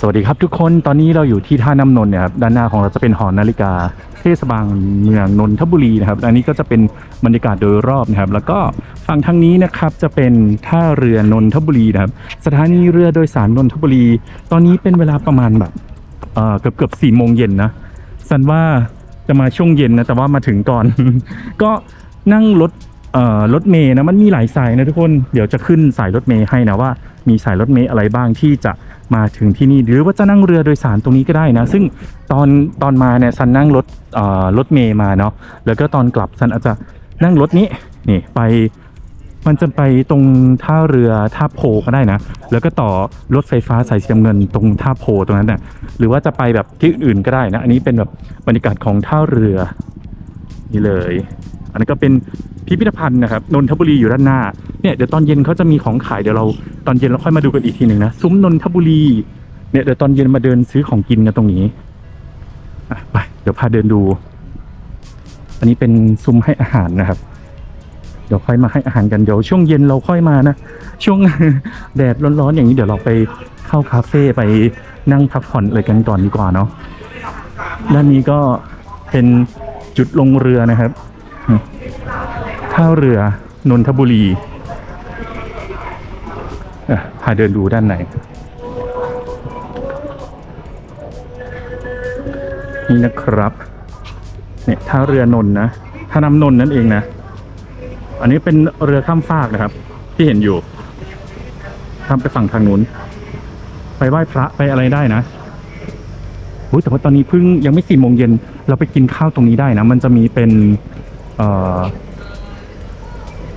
สวัสดีครับทุกคนตอนนี้เราอยู่ที่ท่าน้ำนนท์เนี่ยครับด้านหน้าของเราจะเป็นหอนาฬิกา เทศบาลเมืองนนทบุรีนะครับอันนี้ก็จะเป็นบรรยากาศโดยรอบนะครับ แล้วก็ฝั่งทางนี้นะครับจะเป็นท่าเรือนนทบุรีนะครับ สถานีเรือโดยสารนนทบุรี ตอนนี้เป็นเวลาประมาณแบบเกือบเกือบสี่โมงเย็นนะสันว่าจะมาช่วงเย็นนะแต่ว่ามาถึงก่อน ก็นั่งรถรถเมย์นะมันมีหลายสายนะทุกคนเดี๋ยวจะขึ้นสายรถเมย์ให้นะว่า มีสายรถเมย์อะไรบ้างที่จะ มาถึงที่นี่หรือว่าจะนั่งเรือโดยสารตรงนี้ก็ได้นะ ซึ่งตอนตอนมาเนี่ยซันนั่งรถเอ่อรถเมย์มาเนาะแล้วก็ตอนกลับซันอาจจะนั่งรถนี้นี่ไปมันจะไปตรงท่าเรือท่าโพก็ได้นะ แล้วก็ต่อรถไฟฟ้าสายสีน้ำเงินตรงท่าโพตรงนั้นนะ่ะหรือว่าจะไปแบบที่อื่นก็ได้นะ อันนี้เป็นแบบบรรยากาศของท่าเรือนี่เลย อันนี้ก็เป็นพิพิธภัณฑ์นะครับนนทบุรีอยู่ด้านหน้า เนี่ยเดี๋ยวตอนเย็นเขาจะมีของขายเดี๋ยวเราตอนเย็นเราค่อยมาดูกันอีกทีหนึ่งนะซุ้มนนทบุรีเนี่ยเดี๋ยวตอนเย็นมาเดินซื้อของกินกันตรงนี้อะไปเดี๋ยวพาเดินดู อันนี้เป็นซุ้มให้อาหารนะครับ เดี๋ยวค่อยมาให้อาหารกันเดี๋ยวช่วงเย็นเราค่อยมานะช่วงแดดร้อนๆอย่างนี้เดี๋ยวเราไปเข้าคาเฟ่ไปนั่งพักผ่อนอะไรกันก่อนดีกว่าเนาะด้านนี้ก็เป็นจุดลงเรือนะครับท่าเรือนนทบุรี พาเดินดูด้านในนี่นะครับ เนี่ยท่าเรือนนนะท่าน้ำนนนั่นเองนะ อันนี้เป็นเรือข้ามฟากนะครับ ที่เห็นอยู่ข้ามไปฝั่งทางนู้น ไปไหว้พระไปอะไรได้นะอุ๊ยแต่ว่าตอนนี้เพิ่งยังไม่สี่โมงเย็นเราไปกินข้าวตรงนี้ได้นะ มันจะมีเป็น เอ่อ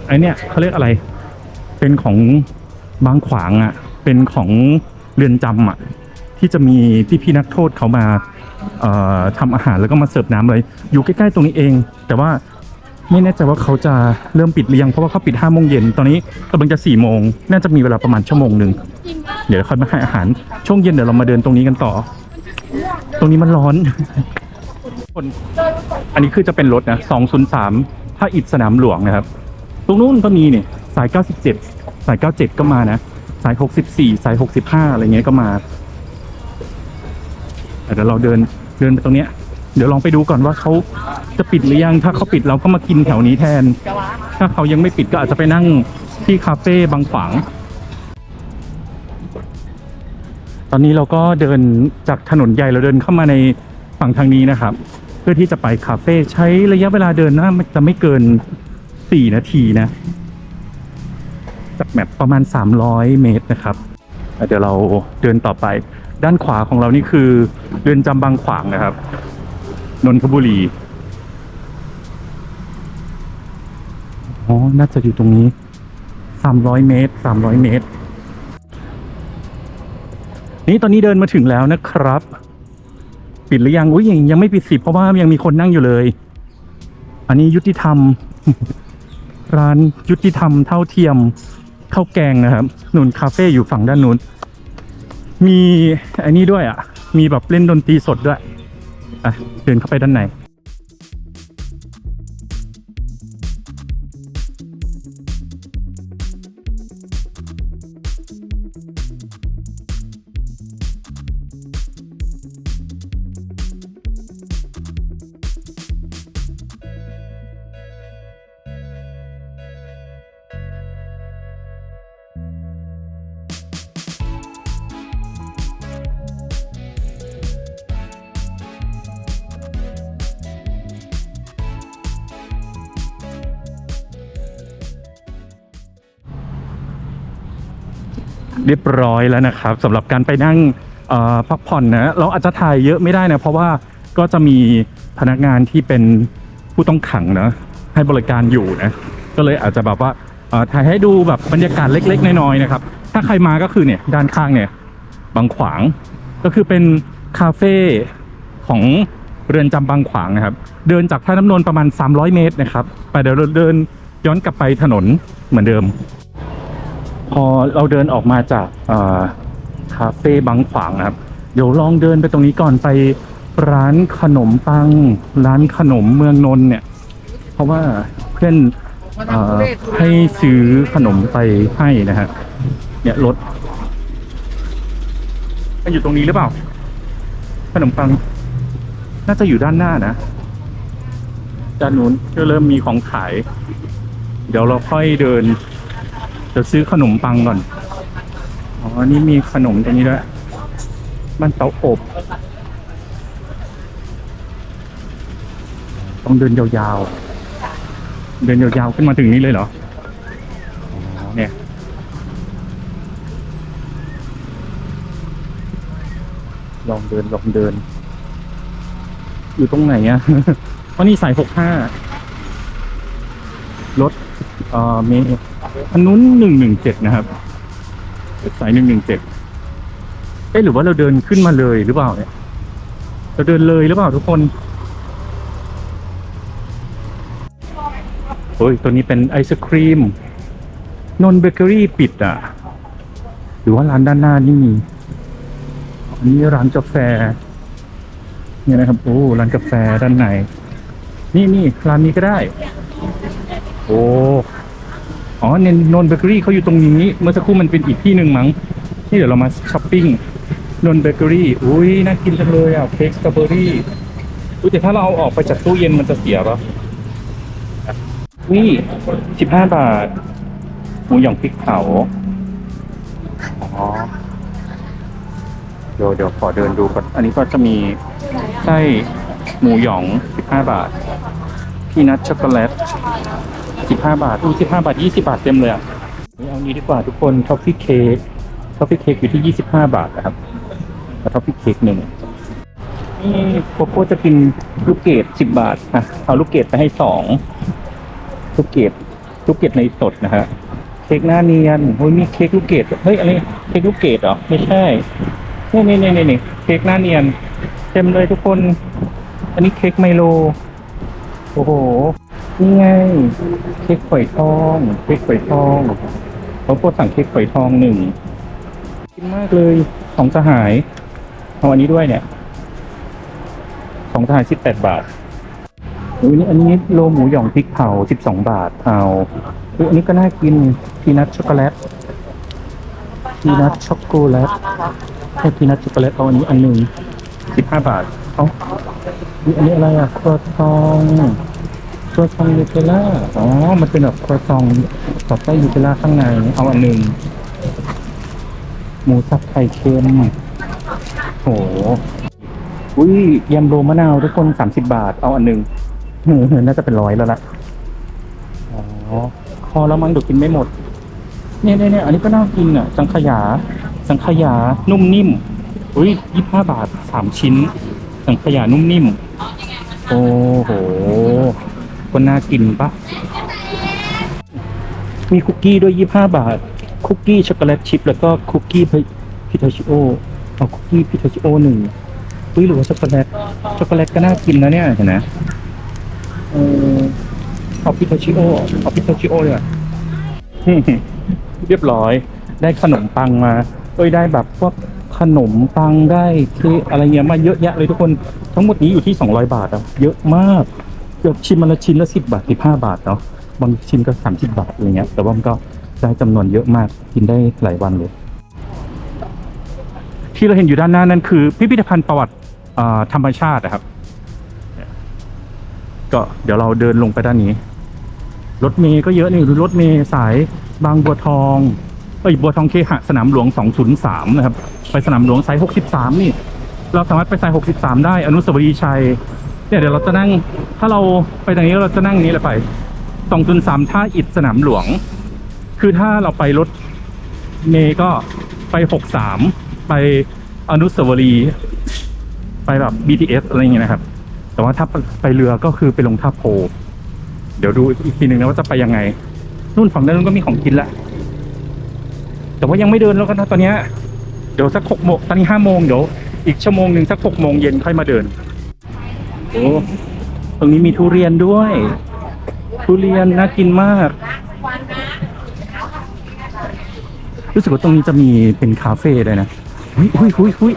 ไอเนี่ยเขาเรียกอะไร เป็นของ บางขวางอะเป็นของเรือนจำอะที่จะมีพี่พี่ๆนักโทษเขามาเอ่อทำอาหารแล้วก็มาเสิร์ฟน้ำเลยอยู่ใกล้ๆตรงนี้เอง แต่ว่าไม่แน่ใจว่าเขาจะเริ่มปิดหรือยังเพราะว่าเขาปิดห้าโมงเย็นตอนนี้กำลังจะสี่โมงน่าจะมีเวลาประมาณชั่วโมงหนึ่งเดี๋ยวค่อยมาให้อาหารช่วงเย็นเดี๋ยวเรามาเดินตรงนี้กันต่อ ตรงนี้มันร้อนคนอันนี้คือจะเป็นรถนะ203 ถ้าอิดสนามหลวงนะครับ ตรงนู้นก็มีเนี่ยสาย 97 สาย 97 ก็มานะ สาย 64 สาย 65 อะไรเงี้ยก็มาเดี๋ยวเราเดินเดินไปตรงเนี้ย เดี๋ยวลองไปดูก่อนว่าเขาจะปิดหรือยังถ้าเขาปิดเราก็มากินแถวนี้แทน ถ้าเขายังไม่ปิดก็อาจจะไปนั่งที่คาเฟ่บางขวางตอนนี้เราก็เดินจากถนนใหญ่เราเดินเข้ามาในฝั่งทางนี้นะครับ เพื่อที่จะไปคาเฟ่ใช้ระยะเวลาเดินนะจะไม่เกินสี่นาทีนะ จากแมปประมาณ 300 เมตรนะครับเดี๋ยวเราเดินต่อไป ด้านขวาของเรานี่คือเรือนจำบางขวางนะครับ นนทบุรีอ๋อน่าจะอยู่ตรงนี้ 300 เมตร 300 เมตร นี่ตอนนี้เดินมาถึงแล้วนะครับ ปิดหรือยังอุ้ยยังยังไม่ปิดสิเพราะว่ายังมีคนนั่งอยู่เลย อันนี้ยุติธรรม ร้านยุติธรรมเท่าเทียม ข้าวแกงนะครับนุนคาเฟ่อยู่ฝั่งด้านนู้น มีอันนี้ด้วยอะ มีแบบเล่นดนตรีสดด้วย อะ เดินเข้าไปด้านใน รียบร้อยแล้วนะครับสำหรับการไปนั่งพักผ่อนนะเราอาจจะถ่ายเยอะไม่ได้นะเพราะว่าก็จะมีพนักงานที่เป็นผู้ต้องขังนะให้บริการอยู่นะก็เลยอาจจะแบบว่าถ่ายให้ดูแบบบรรยากาศเล็ก ๆ น้อยๆนะครับ ถ้าใครมาก็คือเนี่ยด้านข้างเนี่ยบางขวางก็คือเป็นคาเฟ่ของเรือนจำบางขวางนะครับ เดินจากท่าน้ำนนท์ประมาณ 300 เมตรนะครับ ไปเดี๋ยวเดินย้อนกลับไปถนนเหมือนเดิม พอเราเดินออกมาจากคาเฟ่บางขวางครับ เดี๋ยวลองเดินไปตรงนี้ก่อนไปร้านขนมปัง ร้านขนมเมืองนนเนี่ย เพราะว่าเพื่อนอให้ซื้อขนมไปให้นะฮะเนี่ยรถมันอยู่ตรงนี้หรือเปล่า ขนมปัง น่าจะอยู่ด้านหน้านะด้านนู้นก็เริ่มมีของขาย เดี๋ยวเราค่อยเดิน เดี๋ยวซื้อขนมปังก่อน อ๋อ นี่มีขนมตรงนี้ด้วย มันเตาอบ ต้องเดินยาวๆ เดินยาวๆ ขึ้นมาถึงนี้เลยเหรอ อ๋อ เนี่ยลองเดินลองเดิน อยู่ตรงไหนอะเพราะนี่สายหกห้ารถเอ่อเม อันนู้นหนึ่งหนึ่งเจ็ดนะครับสายหนึ่งหนึ่งเจ็ดเอ๊ะหรือว่าเราเดินขึ้นมาเลยหรือเปล่าเนี่ยเราเดินเลยหรือเปล่าทุกคนโอ้ยตัวนี้เป็นไอศครีมนนเบเกอรี่ปิดอะ หรือว่าร้านด้านหน้านี่มีอันนี้ร้านกาแฟเนี่ยนะครับโอ้ร้านกาแฟด้านในนี่นี่ร้านนี้ก็ได้ โอ้ อ๋อเนนนนเบเกอรี่เขาอยู่ตรงนี้ เมื่อสักครู่มันเป็นอีกที่หนึ่งมั้งที่เดี๋ยวเรามาช้อปปิ้งนนเบเกอรี่ อุ้ยน่ากินจังเลยอะเค้กสตรอเบอรี่ อุ้ยแต่ถ้าเราเอาออกไปจากตู้เย็นมันจะเสียปะนี่สิบห้าบาท หมูหยองพริกเผา อ๋อ เดี๋ยวเดี๋ยวขอเดินดูก่อน อันนี้ก็จะมีไส้หมูหยอง 15 บาท พีนัทช็อกโกแลต 15 บาทอู้15 บาท 20 บาทเต็มเลยอะเอานี้ดีกว่าทุกคนท็อฟฟี่เค้กท็อฟฟี่เค้กอยู่ที่ 25 บาทนะครับแล้วท็อฟฟี่เค้กหนึ่งนี่โกโก้จะกินลูกเกด10 บาทอะเอาลูกเกดไปให้สองลูกเกดลูกเกดในสดนะฮะเค้กหน้าเนียนโอ้ยมีเค้กลูกเกดเฮ้ยอันนี้เค้กลูกเกดเหรอไม่ใช่นี่นี่นี่นี่เค้กหน้าเนียน เต็มเลยทุกคน อันนี้เค้กไมโล โอ้โห นี่ไงเค้กฝอยทองเค้กฝอยทองเขาโปรดสั่งเค้กฝอยทองหนึ่งกินมากเลยของสหายเอาอันนี้ด้วยเนี่ย ของสหายสิบแปดบาทอุ้ยนี่อันนี้โลหมูหยองพริกเผาสิบสองบาทเอาอุ้ยอันนี้ก็น่ากินพีนัทช็อกโกแลตพีนัทช็อกโกแลตให้พีนัทช็อกโกแลตเอาอันนี้อันหนึ่งสิบห้าบาทเอาอันนี้อะไรอะครัวซอง รัวซองยูเทลล่าอ๋อ มันเป็นแบบครัวซองกับไส้ยูเทลล่าข้างใน เอาอันหนึ่ง หมูสับไข่เค็มโหอุ้ยยำโรมะนาวทุกคนสามสิบบาท เอาอันหนึ่งเออน่าจะเป็นร้อยแล้วล่ะ อ๋อคอแล้วมั้งเดี๋ยวกินไม่หมด เนี่ยเนี่ยเนี่ยอันนี้ก็น่ากินอะ สังขยา สังขยา นุ่มนิ่ม อุ้ยยี่ห้าบาทสามชิ้น สังขยานุ่มนิ่ม โอ้โห ก็น่ากินปะมีคุกกี้ด้วยยี่ห้าบาท คุกกี้ช็อกโกแลตชิพแล้วก็คุกกี้พิทาชิโอเอาคุกกี้พิทาชิโอหนึ่งอุ้ยหรือว่าช็อกโกแลตช็อกโกแลตก็น่ากินนะเนี่ยเห็นไหมเออเอาพิทาชิโอเอาพิทาชิโอเลยอะเรียบร้อยได้ขนมปังมาเอ้ยได้แบบพวกขนมปังได้เค้กอะไรเงี้ยมาเยอะแยะเลยทุกคนทั้งหมดนี้อยู่ที่ 200 บาทอะเยอะมาก เกือบชิ้นมันละชิ้นละ10บบาท15บห้าบาทเนาะบางชิ้นก็30บบาทอะไรเงี้ยแต่ว่ามันก็ได้จำนวนเยอะมากกินได้หลายวันเลย ที่เราเห็นอยู่ด้านหน้านั่นคือ พิพิธภัณฑ์ประวัติธรรมชาตินะครับ ก็เดี๋ยวเราเดินลงไปด้านนี้ รถเมย์ก็เยอะนี่รถเมย์สายบางบัวทองเอ้บัวทองเคหะสนามหลวง 203 นะครับ ไปสนามหลวงสาย 63 นี่ เราสามารถไปสาย 63 ได้อนุสาวรีย์ชัย เนี่ยเดี๋ยวเราจะนั่ง ถ้าเราไปทางนี้เราจะนั่งนี้เลยไป203ท่าอิฐสนามหลวง คือถ้าเราไปรถเมย์ก็ไป63ไปอนุสาวรีย์ไปแบบ BTS อะไรอย่างเงี้ยนะครับ แต่ว่าถ้าไปเรือก็คือไปลงท่าโพ เดี๋ยวดูอีกทีหนึ่งนะว่าจะไปยังไง นู่นฝั่งนนู้นก็มีของกินละ แต่ว่ายังไม่เดินแล้วกันนะตอนเนี้ยเดี๋ยวสักหกโมงตอนนี้ห้าโมงเดี๋ยวอีกชั่วโมงหนึ่งสักหกโมงเย็นค่อยมาเดิน โอ้ตรงนี้มีทุเรียนด้วย ทุเรียนน่ากินมาก รู้สึกว่าตรงนี้จะมีเป็นคาเฟ่ด้วยนะหุยหุยหุยหุย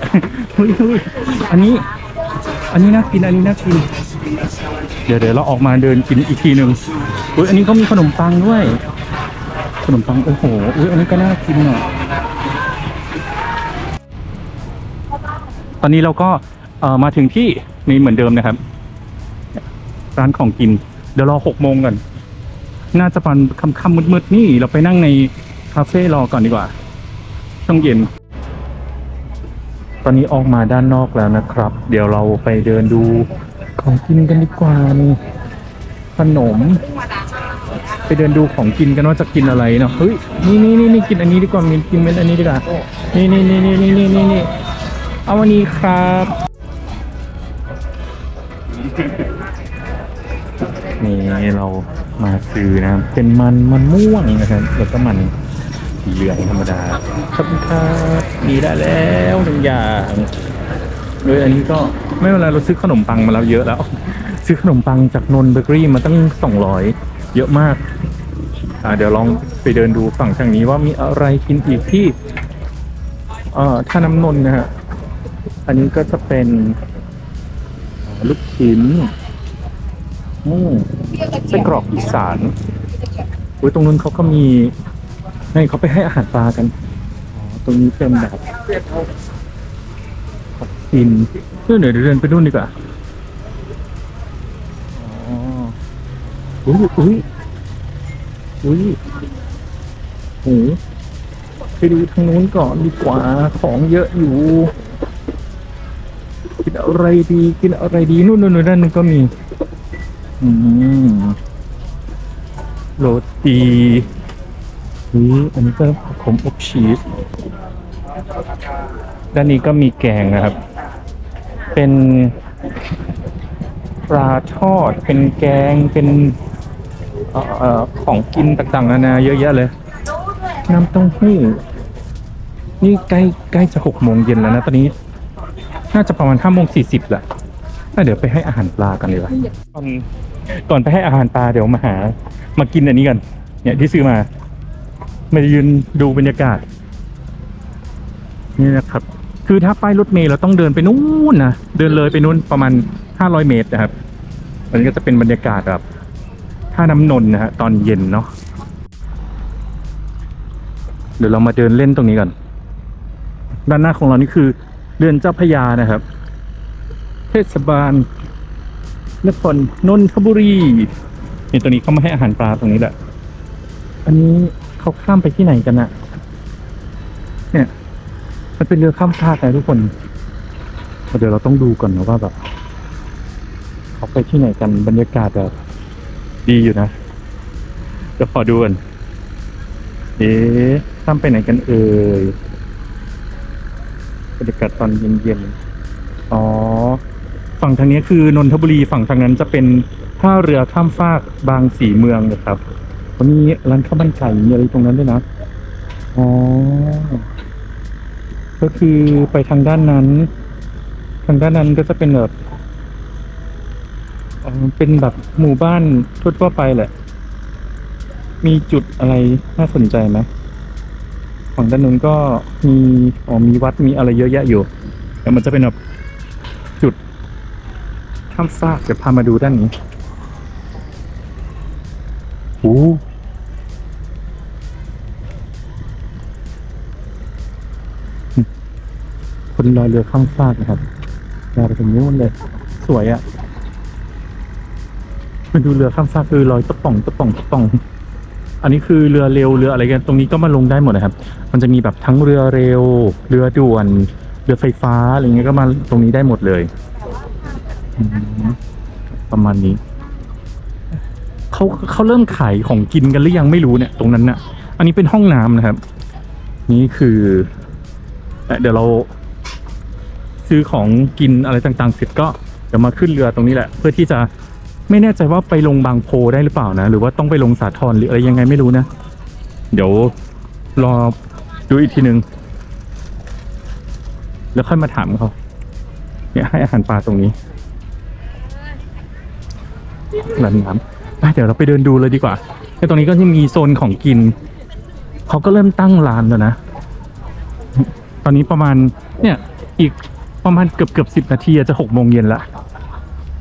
หุยหุยอันนี้ อันนี้น่ากิน อันนี้น่ากิน เดี๋ยวเดี๋ยวเราออกมาเดินกินอีกทีหนึ่งอุ้ยอันนี้ก็มีขนมปังด้วย ขนมปัง โอ้โหอุ้ยอันนี้ก็น่ากินอะ ตอนนี้เราก็เอ่อมาถึงที่ นี่เหมือนเดิมนะครับ ร้านของกิน เดี๋ยวรอหกโมงก่อน น่าจะปันค่ำๆมืดๆนี่ เราไปนั่งในคาเฟ่รอก่อนดีกว่า ช่วงเย็น ตอนนี้ออกมาด้านนอกแล้วนะครับ เดี๋ยวเราไปเดินดูของกินกันดีกว่านี่ขนม ไปเดินดูของกินกันว่าจะกินอะไรเนาะเฮ้ยนี่นี่นี่นี่กินอันนี้ดีกว่ามีกินเม็ดอันนี้ดีกว่านี่นี่นี่นี่นี่นี่นี่เอาวันนี้ครับ นี่เรามาซื้อนะครับเป็นมันมันม่วงนะครับ แล้วก็มันเหลืองธรรมดาขอบครับดีได้แล้วหนึ่งอย่างโดยอันนี้ก็ไม่เป็นไรเราซื้อขนมปังมาแล้วเยอะแล้ว ซื้อขนมปังจากนนเบเกอรี่มาตั้งสองร้อยเยอะมากอ่าเดี๋ยวลองไปเดินดูฝั่งทางนี้ว่ามีอะไรกินอีกที่เอ่อท่าน้ำนนนะฮะอันนี้ก็จะเป็น ลูกชิ้นอืมไส้กรอกอีสานอุ้ยตรงนู้นเขาก็มีให้เขาไปให้อาหารปลากันอ๋อตรงนี้เป็นแบบของกินเดี๋ยวเดี๋ยวเดินไปนู่นดีกว่าอ๋ออุ้ยอุ้ยอุ้ยโหไปดูทางนู้นก่อนดีกว่าของเยอะอยู่กิน อะไรดีกินอะไรดีนู่นนู่นนู่นด้านก็มีอืมโรตีนี่อันนี้ก็ขมอบชีสด้านนี้ก็มีแกงนะครับ เป็นปลาทอด เป็นแกงเป็นออเอ่อของกินต่างๆนานาเยอะแยะเลย น้ำเต้าหู้นี่ใกล้ใกล้จะหกโมงเย็นแล้วนะ ตอนนี้ น่าจะประมาณห้าโมงสี่สิบแหละอะเดี๋ยวไปให้อาหารปลากันเลยว่ะก่อนก่อนไปให้อาหารปลาเดี๋ยวมาหา มากินอันนี้กัน เนี่ยที่ซื้อมามายืนดูบรรยากาศ นี่นะครับ คือถ้าป้ายรถเมล์เราต้องเดินไปนู่นนะ เดินเลยไปนู่นประมาณห้าร้อยเมตรนะครับ อันนี้ก็จะเป็นบรรยากาศแบบท่าน้ำนนท์นะฮะตอนเย็นเนาะ เดี๋ยวเรามาเดินเล่นตรงนี้ก่อนด้านหน้าของเรานี่คือเรือนเจ้าพยานะครับ เทศบาลนครนนทบุรีนี่ตรงนี้เขามาให้อาหารปลาตรงนี้แหละ อันนี้เขาข้ามไปที่ไหนกันอะเนี่ย มันเป็นเรือข้ามฟากนะทุกคนเดี๋ยวเราต้องดูก่อนนะว่าแบบเขาไปที่ไหนกันบรรยากาศแบบดีอยู่นะเดี๋ยวขอดูกันเอ๊ะข้ามไปไหนกันเอ่ย บรรยากาศตอนเย็นๆ อ๋อ ฝั่งทางนี้คือนนทบุรีฝั่งทางนั้นจะเป็นท่าเรือข้ามฟากบางสีเมืองนะครับวันนี้ร้านข้าวมันไก่มีอะไรตรงนั้นด้วยนะ อ๋อ ก็คือไปทางด้านนั้น ทางด้านนั้นก็จะเป็นแบบเป็นแบบหมู่บ้านทั่วๆไปแหละ มีจุดอะไรน่าสนใจไหม ฝั่งด้านนู้นก็มีอ๋อมีวัดมีอะไรเยอะแยะอยู่แต่มันจะเป็นแบบจุดข้ามฟากเดี๋ยวพามาดูด้านนี้โอ้คนลอยเรือข้ามฟากนะครับยาวไปถึงนู้นเลย สวยอะ่ะไปดูเรือข้ามฟากคือลอยตะป่องตะป่องตะป่อง อันนี้คือเรือเร็วเรืออะไรกันตรงนี้ก็มาลงได้หมดนะครับ มันจะมีแบบทั้งเรือเร็ว เรือด่วน เรือไฟฟ้าอะไรเงี้ยก็มาตรงนี้ได้หมดเลยประมาณนี้เขาเขาเริ่มขายของกินกันหรือยังไม่รู้เนี่ย ตรงนั้นน่ะ อันนี้เป็นห้องน้ำนะครับ นี่คือเอ่อเดี๋ยวเราซื้อของกินอะไรต่างๆเสร็จก็เดี๋ยวมาขึ้นเรือตรงนี้แหละ เพื่อที่จะ ไม่แน่ใจว่าไปลงบางโพได้หรือเปล่านะ หรือว่าต้องไปลงสาทรหรืออะไรยังไงไม่รู้นะ เดี๋ยวรอดูอีกทีหนึ่งแล้วค่อยมาถามเขาเนี่ยให้อาหารปลาตรงนี้ร้านน้ำไปเดี๋ยวเราไปเดินดูเลยดีกว่าแล้วตรงนี้ก็จะมีโซนของกิน เขาก็เริ่มตั้งร้านแล้วนะ ตอนนี้ประมาณเนี่ยอีกประมาณเกือบเกือบสิบนาทีจะหกโมงเย็นละ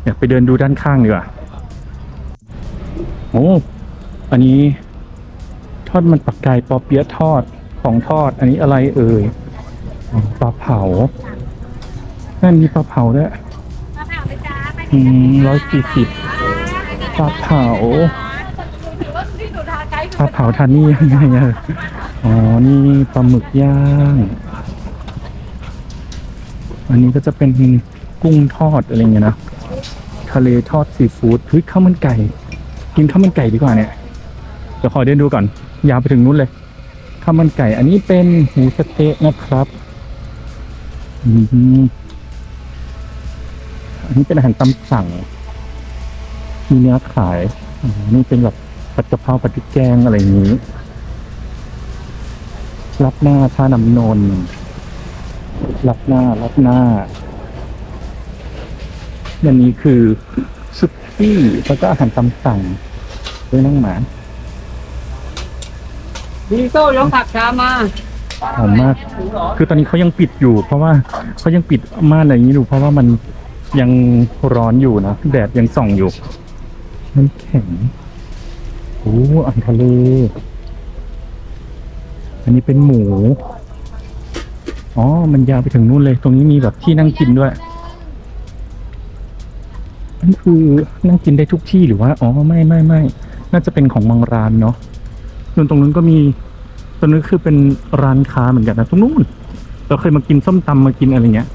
เดี๋ยวไปเดินดูด้านข้างดีกว่าโอ้อันนี้ ทอดมันปักไก่ปอเปี๊ยะทอดของทอด อันนี้อะไรเอ่ยอ๋อปลาเผา นั่นมีปลาเผาด้วยมาเผาเลยจ้าไปอืมร้อยสี่สิบปลาเผาถือว่าที่หนูทานไกด์ปลาเผาทานนี่ยังไงอะอ๋อ นี่ปลาหมึกย่าง อันนี้ก็จะเป็นกุ้งทอดอะไรเงี้ยนะ ทะเลทอดซีฟู้ดเฮ้ยข้าวมันไก่ กินข้าวมันไก่ดีกว่าเนี่ยเดี๋ยวขอเดินดูก่อนยาวไปถึงนู้นเลยข้าวมันไก่ อันนี้เป็นหมูสเต๊ะนะครับอืมอันนี้เป็นอาหารตามสั่ง มีเนื้อขายนี่เป็นแบบผัดกะเพราผัดพริกแกงอะไรอย่างนี้ รับหน้าท่าน้ำนนท์รับหน้า รับหน้า อันนี้คือซุกี้แล้วก็อาหารตามสั่งด้วยนั่งหมาดีโซ่ยกผักชามาหอมมาก คือตอนนี้เขายังปิดอยู่ เพราะว่าเขายังปิดม่านอะไรอย่างนี้อยู่เพราะว่ามันยังร้อนอยู่นะแดดยังส่องอยู่น้ำแข็งโอ้อาหารทะเล อันนี้เป็นหมู อ๋อ มันยาวไปถึงนู่นเลย ตรงนี้มีแบบที่นั่งกินด้วยอั นนคือนั่งกินได้ทุกที่หรือว่า อ๋อ ไม่ไม่ไม่ น่าจะเป็นของบางร้านเนาะส่วนตรงนู้นก็มี ตรงนู้นคือเป็นร้านค้าเหมือนกันนะ ตรงนู้น เราเคยมากินส้มตำมากินอะไรเงี้ย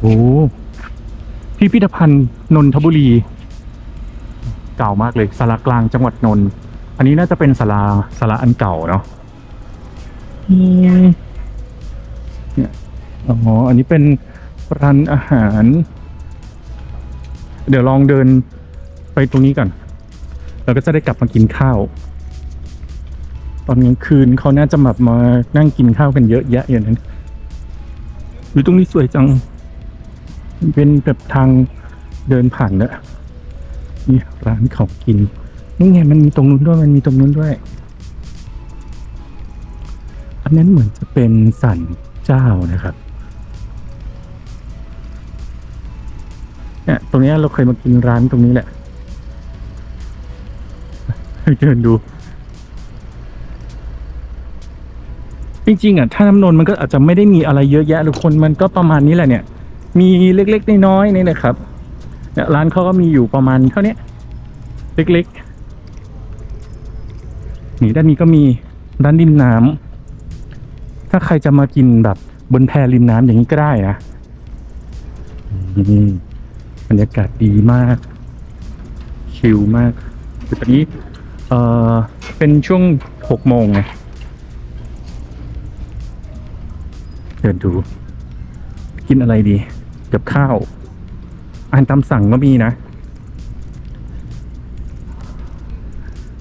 โอ้พิพิธภัณฑ์นนทบุรี เก่ามากเลยสารากลางจังหวัดนนท์ อันนี้น่าจะเป็นศาลาศาลาอันเก่าเนาะอืมเนี่ย อ๋อ อันนี้เป็นร้านอาหาร เดี๋ยวลองเดินไปตรงนี้ก่อนเราก็จะได้กลับมากินข้าว ตอนกลางคืนเขาน่าจะแบบมานั่งกินข้าวกันเยอะแยะอย่างนั้นหรือตรงนี้สวยจัง เป็นแบบทางเดินผ่านเนอะนี่ร้านเขากินนี่ไงมันมีตรงนู้นด้วยมันมีตรงนู้นด้วย อันนั้นเหมือนจะเป็นสันเจ้านะครับ เนี่ยตรงนี้เราเคยมากินร้านตรงนี้แหละให้เดินดู จริงๆอะ ถ้าน้ำนน์มันก็อาจจะไม่ได้มีอะไรเยอะแยะทุกคนมันก็ประมาณนี้แหละเนี่ย มีเล็กๆน้อยๆนี่นะครับเนี่ยร้านเขาก็มีอยู่ประมาณเท่าเนี้ยเล็กๆนี่ด้านนี้ก็มีร้านริมน้ำถ้าใครจะมากินแบบบนแพริมน้ำอย่างนี้ก็ได้นะนี่ บรรยากาศดีมาก ชิลมากคือตอนนี้เออเป็นช่วงหกโมงไงเดินดู กินอะไรดี กับข้าวอาหารตามสั่งก็มีนะ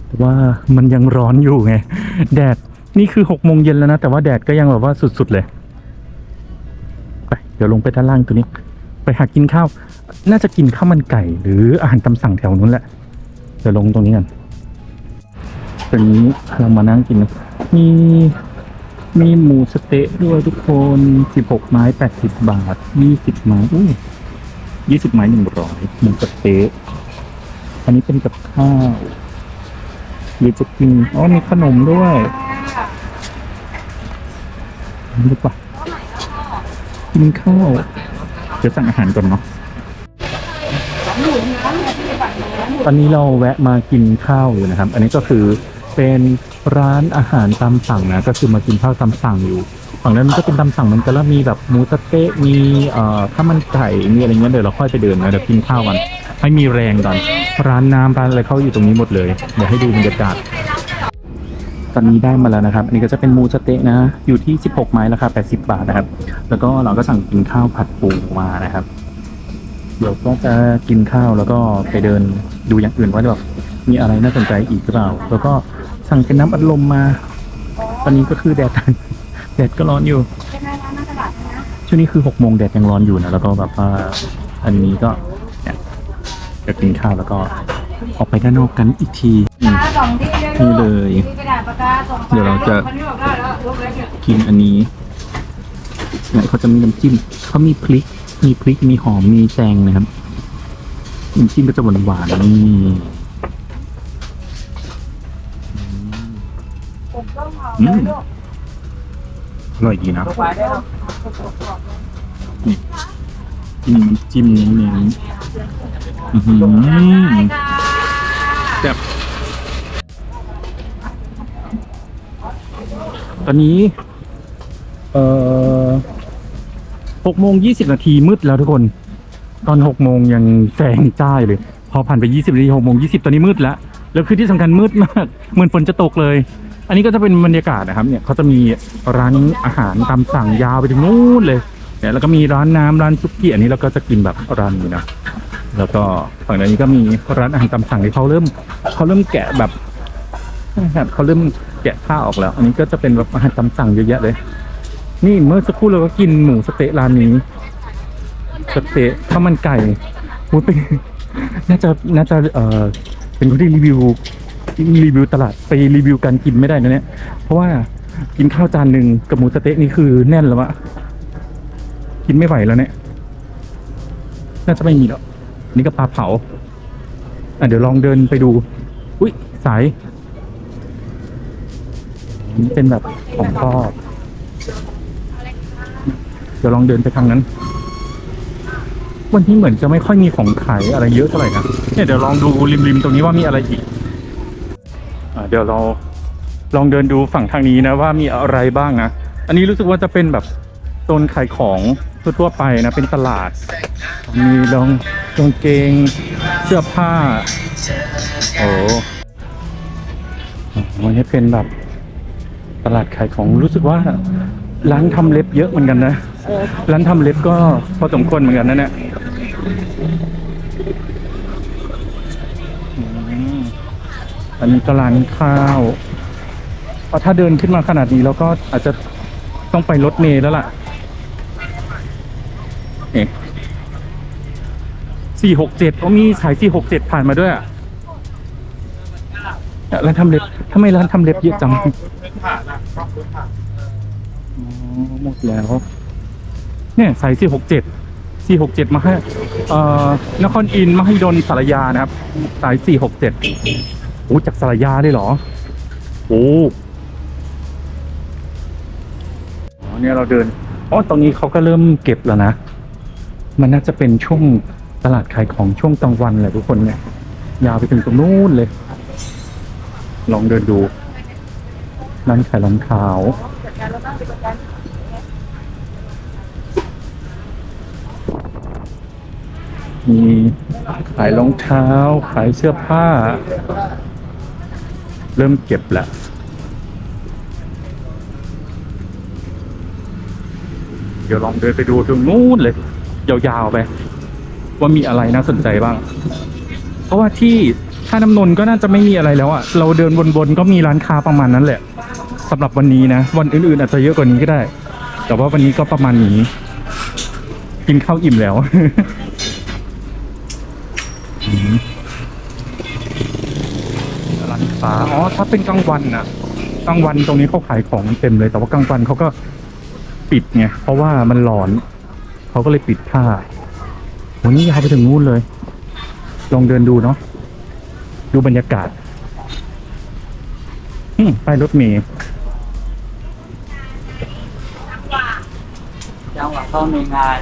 แต่ว่ามันยังร้อนอยู่ไง แดด นี่คือหกโมงเย็นแล้วนะ แต่ว่าแดดก็ยังแบบว่าสุด ๆ เลย ไป เดี๋ยวลงไปด้านล่างตัวนี้ ไปหากินข้าว น่าจะกินข้าวมันไก่หรืออาหารตามสั่งแถวนู้นแหละ เดี๋ยวลงตรงนี้กันตอนนี้เรามานั่งกิน มีมีหมูสเต๊ะด้วยทุกคนสิบหกไม้แปดสิบบาทยี่สิบไม้อู้ยี่สิบไม้หนึ่งร้อยหมูสเต๊ะอันนี้เป็นกับข้าวหรือจะกินอ๋อมีขนมด้วยนี่ปะกินข้าวเดี๋ยวสั่งอาหารก่อนเนาะ ตอนนี้เราแวะมากินข้าวอยู่นะครับ อันนี้ก็คือเป็นร้านอาหารตามสั่งนะ ก็คือมากินข้าวตามสั่งอยู่ ฝั่งนั้นก็เป็นตามสั่งเหมันกันแล้วมีแบบหมูสะเต๊ะ มีเอ่อข้าวมันไก่ มีอะไรเงี้ยเดี๋ยวเราค่อยไปเดินนะเดี๋ยวกินข้าวกันให้มีแรงก่อน ร้านน้ำร้านอะไรเขาอยู่ตรงนี้หมดเลย เดี๋ยวให้ดูบรรยากาศ ตอนนี้ได้มาแล้วนะครับ อันนี้ก็จะเป็นหมูสะเต๊ะนะ อยู่ที่ 16 ไม้ราคา80 บาทนะครับ แล้วก็เราก็สั่งกินข้าวผัดปูมานะครับ เดี๋ยวก็จะกินข้าวแล้วก็ไปเดินดูอย่างอื่นว่าแบบมีอะไรน่าสนใจอีกหรือเปล่า แล้วก็สั่งเป็นน้ำอัดลมมา ตอนนี้ก็คือแดดแดดก็ร้อนอยู่ช่วงนี้คือหกโมงแดดยังร้อนอยู่นะแล้วก็แบบว่าอันนี้ก็จะกินข้าวแล้วก็ออกไปด้านนอกกันอีกทีนี่เลย เดี๋ยวเราจะกินอันนี้เนี่ยเขาจะมีน้ำจิ้มเขามีพริก มีพริกมีหอมมีแตงนะครับน้ำจิ้มก็จะหวานหวานๆนี่ผมต้องเผาอืเลยมลูกอร่อยดีนะลงไปได้แล้วนี่จิ้มจิ้มเน้นๆอื้อหือได้ค่ะแบบตอนนี้ เอ่อ หกโมงยี่สิบนาทีมืดแล้วทุกคน ตอนหกโมงยังแสงจ้ายเลย พอผ่านไปยี่สิบนาทีหกโมงยี่สิบตอนนี้มืดแล้ว แล้วคือที่สำคัญมืดมาก เหมือนฝนจะตกเลย อันนี้ก็จะเป็นบรรยากาศนะครับ เนี่ยเขาจะมีร้านอาหารตามสั่งยาวไปถึงนู้นเลยเนี่ยแล้วก็มีร้านน้ำร้านซุกี้อันนี้เราก็จะกินแบบร้านนี้นะ แล้วก็ฝั่งนี้ก็มีร้านอาหารตามสั่งที่เขาเริ่มเขาเริ่มแกะแบบเขาเริ่มแกะผ้าวออกแล้ว อันนี้ก็จะเป็นแบบอาหารตามสั่งเยอะแยะเลย นี่เมื่อสักครู่เราก็กินหมูสเต๊ะร้านนี้ สเต๊ะข้าวมันไก่โอ้ยเป็นน่าจะน่าจะเออเป็นคนที่รีวิวรีวิวตลาดไปรีวิวการกินไม่ได้นะเนี่ย เพราะว่ากินข้าวจานหนึ่งกับหมูสเต๊ะนี่คือแน่นแล้วอะกินไม่ไหวแล้วเนี่ย น่าจะไม่มีแล้วนี่ก็ปลาเผา อะเดี๋ยวลองเดินไปดู อุ้ยสายอันนี่เป็นแบบของทอด เดี๋ยวลองเดินไปทางนั้น วันนี้เหมือนจะไม่ค่อยมีของขายอะไรเยอะเท่าไหร่นะเนี่ยเดี๋ยวลองดูริมๆตรงนี้ว่ามีอะไรอีกอะเดี๋ยวเราลองเดินดูฝั่งทางนี้นะว่ามีอะไรบ้างนะ อันนี้รู้สึกว่าจะเป็นแบบโซนขายของทั่วๆไปนะเป็นตลาด มีรองกางเกงเสื้อผ้า โอ้วันนี้เป็นแบบตลาดขายของรู้สึกว่าร้านทำเล็บเยอะเหมือนกันนะ ร้านทำเล็บก็พอสมควรเหมือนกันนะเนี่ยอืมอันนี้ก็ร้านข้าวเพราะถ้าเดินขึ้นมาขนาดนี้เราก็อาจจะต้องไปรถเมล์แล้วล่ะเอ๊ะสี่หกเจ็ดก็มีสายสี่หกเจ็ดผ่านมาด้วยอะร้านทำเล็บทำไมร้านทำเล็บเยอะจังอ๋อหมดแล้ว เนี่ยสายสี่หกเจ็ดสี่หกเจ็ดมาให้เอ่อนครอินมหิดลสารยานะครับ สายสี่หกเจ็ดโอ้จากสารยาเลยเหรอ โอ้อ๋อเนี่ยเราเดินอ๋อตรงนี้เขาก็เริ่มเก็บแล้วนะ มันน่าจะเป็นช่วงตลาดขายของช่วงกลางวันแหละทุกคนเนี่ย ยาวไปถึงตรงนู้นเลย ลองเดินดูร้านขายรองเท้า มีขายรองเท้า ขายเสื้อผ้า เริ่มเก็บแหละเดี๋ยวลองเดินไปดูตรงนู้นเลย ยาวๆไป ว่ามีอะไรน่าสนใจบ้าง เพราะว่าที่ท่าน้ำนนก็น่าจะไม่มีอะไรแล้วอะเราเดินวนๆก็มีร้านค้าประมาณนั้นแหละสำหรับวันนี้นะ วันอื่นๆอาจจะเยอะกว่านี้ก็ได้ แต่ว่าวันนี้ก็ประมาณนี้ กินข้าวอิ่มแล้ว ถ้าเป็นกลางวันน่ะกลางวันตรงนี้เขาขายของเต็มเลย แต่ว่ากลางวันเขาก็ปิดไงเพราะว่ามันร้อนเขาก็เลยปิดท่าวันนี้ยาวไปถึงนู่นเลย ลองเดินดูเนาะดูบรรยากาศอืมป้ายรถเมล์จังหวะเขามีงาน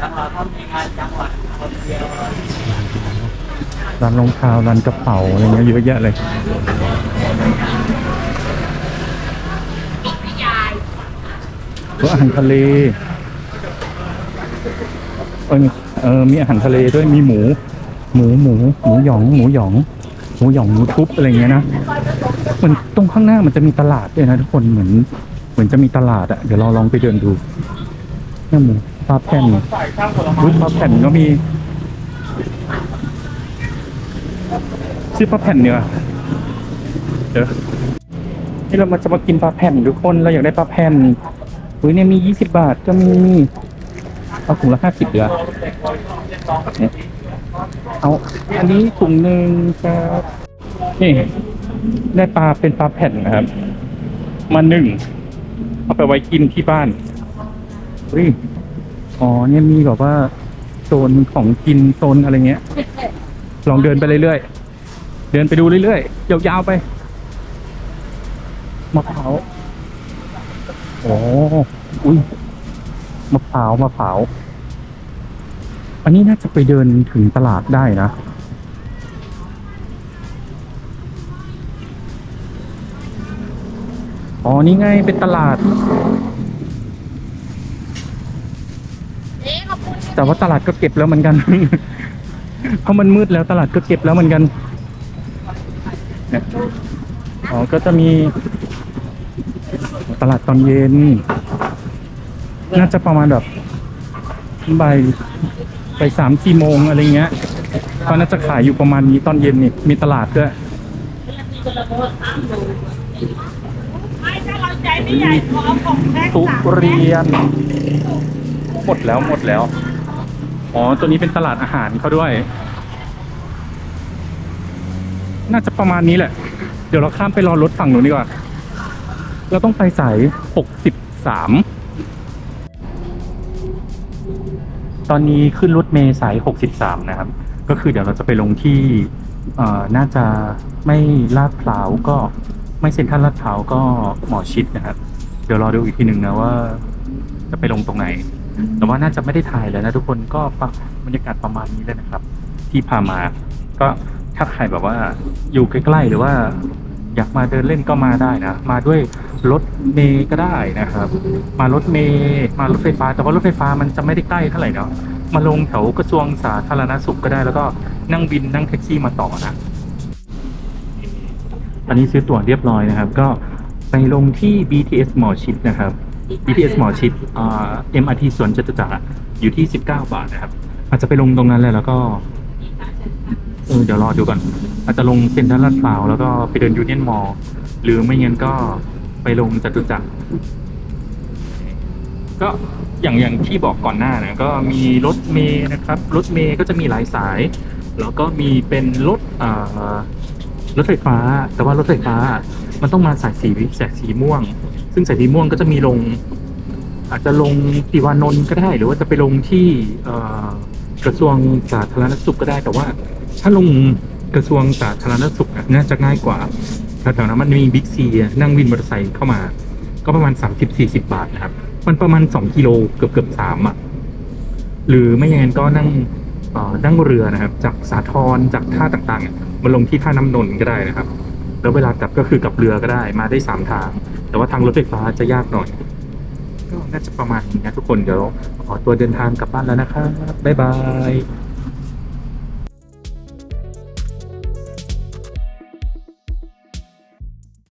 จังหวะเขามีงานจังหวะคนเดียว ร้านรองเท้าร้านกระเป๋าอะไรเงี้ยเยอะแยะเลยก็อาหารทะเลเออเออมีอาหารทะเลด้วยมีหมู หมูหมูหมูหยอง หมูหยองหมูหยองหมูทุบอะไรเงี้ยนะเหมือนตรงข้างหน้ามันจะมีตลาดด้วยนะทุกคนเหมือน เหมือนจะมีตลาดอะเดี๋ยวเราลองไปเดินดูนี่หมูปลาแผ่นรูปปลาแผ่นก็มี อปลาแผ่นเนี่ยเดี๋ยวนี่เรามาจะมากินปลาแผ่นทุกคนเราอยากได้ปลาแผ่นอุ้ยเนี่ยมียี่สิบบาทก็มีเอาถุงละห้าสิบเดือเอาอันนี้ถุงหนึ่งครับนี่ได้ปลาเป็นปลาแผ่นนะครับ มาหนึ่งเอาไปไว้กินที่บ้านเฮ้ยอ๋อเนี่ยมีแบบว่าโซนของกินโซนอะไรเงี้ย ลองเดินไปเรื่อยๆ เดินไปดูเรื่อยๆ ยาวๆไปมะพร้าวโอ้อุ้ยมะพร้าวมะพร้าวอันนี้น่าจะไปเดินถึงตลาดได้นะ อ๋อ นี่ไงเป็นตลาด แต่ว่าตลาดก็เก็บแล้วเหมือนกัน เพราะมันมืดแล้วตลาดก็เก็บแล้วเหมือนกัน นี่ยอ๋อก็จะมีตลาดตอนเย็น น่าจะประมาณแบบบ่ายไปสามสี่โมงอะไรเงี้ยก็น่าจะขายอยู่ประมาณนี้ตอนเย็นนี่มีตลาดด้วยไม่ถ้าเราใจไม่ใหญ่ขอเอาของแพ็คทุสามเรียน หมดแล้วหมดแล้ว อ๋อ ตัวนี้เป็นตลาดอาหารเขาด้วย น่าจะประมาณนี้แหละ เดี๋ยวเราข้ามไปรอรถฝั่งหนูนดีกว่า เราต้องไปสายหกสิบสามตอนนี้ขึ้นรถเมล์สายหกสิบสามนะครับ ก็คือเดี๋ยวเราจะไปลงที่อ่อน่าจะไม่ลาดพร้าวก็ไม่เซ็นทรัลลาดพร้าวก็หมอชิดนะครับ เดี๋ยวรอดูอีกทีหนึ่งนะว่า จะไปลงตรงไหน แต่ว่าน่าจะไม่ได้ถ่ายแล้วนะทุกคนก็ปะบรรยากาศประมาณนี้เลยนะครับ ที่พามาก็ ถ้าใครแบบว่าอยู่ใกล้ๆหรือว่า อยากมาเดินเล่นก็มาได้นะ มาด้วยรถเมย์ก็ได้นะครับ มารถเมย์มารถไฟฟ้า แต่ว่ารถไฟฟ้ามันจะไม่ได้ใกล้เท่าไหร่เนาะมาลงแถวกระทรวงสาธารณสุขก็ได้ แล้วก็นั่งบินนั่งแท็กซี่มาต่อนะตอนนี้ซื้อตั๋วเรียบร้อยนะครับ ก็ไปลงที่ BTS หมอชิดนะครับ BTS หมอชิดอ่า MRT สวนจตุจักรอยู่ที่ 19 บาทนะครับ อาจจะไปลงตรงนั้นเลยแล้วก็ ออเดี๋ยวรอดูก่อน อาจจะลงเซ็นทรัลลาดพร้าวแล้วก็ไปเดินยูเนียนมอลหรือไม่งั้นก็ไปลงจตุจักรก็อย่างอย่างที่บอกก่อนหน้านะก็มีรถเมย์นะครับ รถเมย์ก็จะมีหลายสาย แล้วก็มีเป็นรถอ่ารถไฟฟ้า แต่ว่ารถไฟฟ้า มันต้องมาสายสีสายสีม่วง ซึ่งสายสีม่วงก็จะมีลง อาจจะลงติวานนท์ก็ได้ หรือว่าจะไปลงที่เอ่อ กระทรวงสาธารณสุขก็ได้แต่ว่า ถ้าลงกระทรวงสาธารณสุขน่าจะง่ายกว่าแถวๆนั้นมันมีบิ๊กซีนั่งวินมอเตอร์ไซค์เข้ามา ก็ประมาณ 30-40 บาทนะครับ มันประมาณ 2 กิโลเกือบเกือบสามอะหรือไม่อย่างนั้นก็นั่งนั่งเรือนะครับ จากสาทรจากท่าต่างๆมาลงที่ท่าน้ำนนท์ก็ได้นะครับ แล้วเวลากลับก็คือกลับเรือก็ได้มาได้สามทาง แต่ว่าทางรถไฟฟ้าจะยากหน่อย ก็น่าจะประมาณนี้นะทุกคนเดี๋ยวขอตัวเดินทางกลับบ้านแล้วนะครับบ๊ายบาย